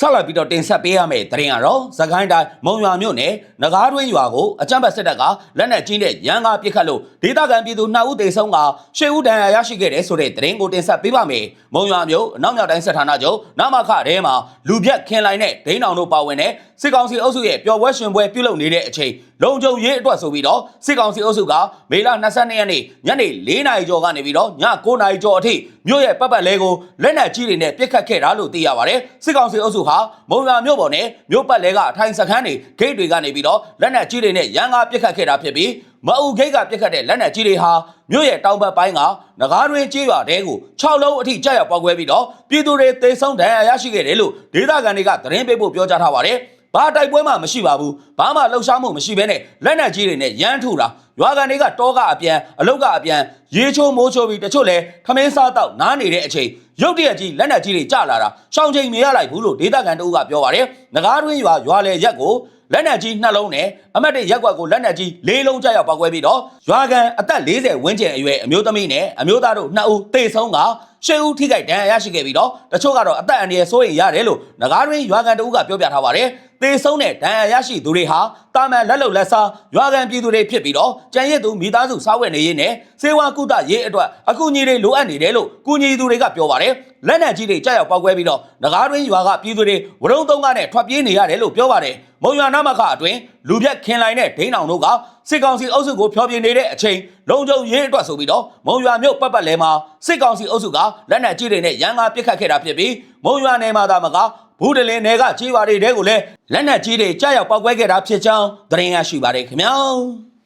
ဆက်လက်ပြီးတော့တင်ဆက်ပေးရမယ့်သတင်းကတော့သခိုင်းတိုင်းမုံရွာမြို့နယ်နဂါးတွင်းရွာကိုအကြမ်းဖက်စစ်တပ်ကလက်နက်ကြီးနဲ့ရန်ကားပစ်ခတ်လို့ဒေသခံပြည်သူ2ဦးသေဆုံးက10ဦးဒဏ်ရာရရှိခဲ့တယ်ဆိုတဲ့သတင်းကိုတင်ဆက်ပေးပါမယ်။မုံရွာမြို့အနောက်မြောက်တိုင်းစစ်ဌာနချုပ်နမခထဲမှာလူပြက်ခင်လိုက်နဲ့ဒိန်းအောင်တို့ပါဝင်တဲ့စစ်ကောင်စီအုပ်စုရဲ့ပျော်ပွဲရှင်ပွဲပြုလုပ်နေတဲ့အချိန် လုံခြုံရေးအတွက်ဆိုပြီးတော့စစ်ကောင်စီအုပ်စုကမေလ22ရက်နေ့ညနေ4နာရီကျော်ကနေပြီးတော့ည9နာရီကျော်အထိမြို့ရဲ့ပတ်ပတ်လဲကိုလက်နက်ကြီးတွေနဲ့ပစ်ခတ်ခဲ့တာလို့သိရပါတယ်။စစ်ကောင်စီအုပ်စုဟာမုံရွာမြို့ပေါ်နဲ့မြို့ပတ်လဲကအထိုင်စခန်းတွေဂိတ်တွေကနေပြီးတော့လက်နက်ကြီးတွေနဲ့ရန်ကားပစ်ခတ်ခဲ့တာဖြစ်ပြီးမအူဂိတ်ကပစ်ခတ်တဲ့လက်နက်ကြီးတွေဟာမြို့ရဲ့တောင်ဘက်ပိုင်းကငကားတွင်ကျေးရွာတဲကို6လုံးအထိကြာရောက်ပေါက်ကွဲပြီးတော့ပြည်သူတွေသေဆုံးဒဏ်ရာရရှိခဲ့တယ်လို့ဒေသခံတွေကသတင်းပေးဖို့ပြောကြားထားပါတယ်။ ဘာတိုက်ပွဲမှမရှိပါဘူး။ဘာမှလှုပ်ရှားမှုမရှိဘဲနဲ့လက်နက်ကြီးတွေနဲ့ရမ်းထူတာရွာကန်တွေကတောကအပြန်အလုတ်ကအပြန်ရေချိုးမိုးချိုးပြီးတချို့လဲထမင်းစားတော့နားနေတဲ့အချိန်ရုတ်တရက်ကြီးလက်နက်ကြီးတွေကျလာတာရှောင်းချိန်မရလိုက်ဘူးလို့ဒေသခံတို့ကပြောပါတယ်။ငကားတွင်းရွာရွာလေရက်ကိုလက်နက်ကြီးနှလုံးနဲ့အမတ်တွေရက်ကွက်ကိုလက်နက်ကြီး၄လုံးကြောက်ပောက်ကွဲပြီးတော့ရွာကန်အသက်40ဝန်းကျင်အရွယ်အမျိုးသမီးနဲ့အမျိုးသားတို့2ဦးသေဆုံးကရှစ်ဦးထိခိုက်ဒဏ်ရာရရှိခဲ့ပြီးတော့တချို့ကတော့အသက်အန္တရာယ်စိုးရိမ်ရတယ်လို့ငကားတွင်းရွာကန်တို့ကပြောပြထားပါတယ်။ သေဆုံးတဲ့ဒဏ်ရာရရှိသူတွေဟာတာမန်လက်လုံလက်စားရွာကန်ပြည်သူတွေဖြစ်ပြီးတော့ကြံရစ်သူမိသားစုစားဝတ်နေရေးနဲ့စေဝါကုသရေးအတွက်အကူအညီတွေလိုအပ်နေတယ်လို့ကူညီသူတွေကပြောပါတယ်။လက်နက်ကြီးတွေကြောက်ရောက်ပောက်ကွဲပြီးတော့ငကားတွင်းရွာကပြည်သူတွေဝရုံသုံးကားနဲ့ထွက်ပြေးနေရတယ်လို့ပြောပါတယ်။မုံရွာနာမခအတွင်းလူပြက်ခင်လိုက်တဲ့ဒိန်းအောင်တို့ကစစ်ကောင်စီအုပ်စုကိုဖျော်ပြနေတဲ့အချိန်လုံခြုံရေးအတွက်ဆိုပြီးတော့မုံရွာမြို့ပတ်ပတ်လဲမှာစစ်ကောင်စီအုပ်စုကလက်နက်ကြီးတွေနဲ့ရန်ကားပစ်ခတ်ခဲ့တာဖြစ်ပြီးမုံရွာနယ်မှာသာမက ဘူးတလင်းနယ်ကကြီးပါတွေတဲကိုလည်းလက်နက်ကြီးတွေကြားရောက်ပောက်ကွဲခဲ့တာဖြစ်ကြောင်းသတင်းရရှိပါတယ်ခင်ဗျာ